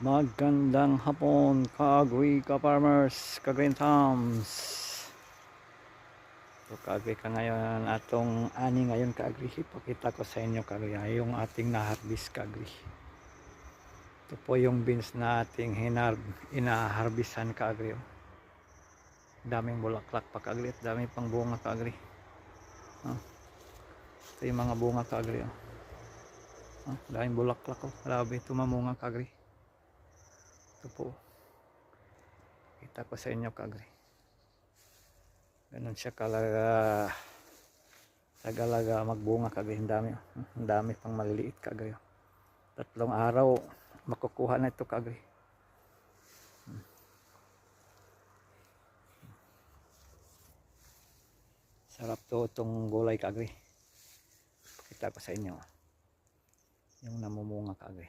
Magandang hapon, kaagri ka farmers, ka-green thumbs. So kaagri ka ngayon, atong ani ngayon kaagri. Ipakita ko sa inyo kaagri, yung ating na-harvest kaagri. Ito po yung beans na ating hinar inaharbisan kaagri. oh. Daming bulaklak pa kaagri at dami pang bunga kaagri. Oh. Ito yung mga bunga kaagri. Oh. Oh, daming bulaklak oh. Grabe, tumamunga kaagri. Ito po. Kita ko sa inyo kagri. Ganun siya kalaga tagalaga magbunga kagri. Ang dami. Ang dami pang maliliit kagri. Tatlong araw makukuha na ito kagri. Sarap to itong gulay kagri. Kita ko sa inyo. Yung namumunga kagri.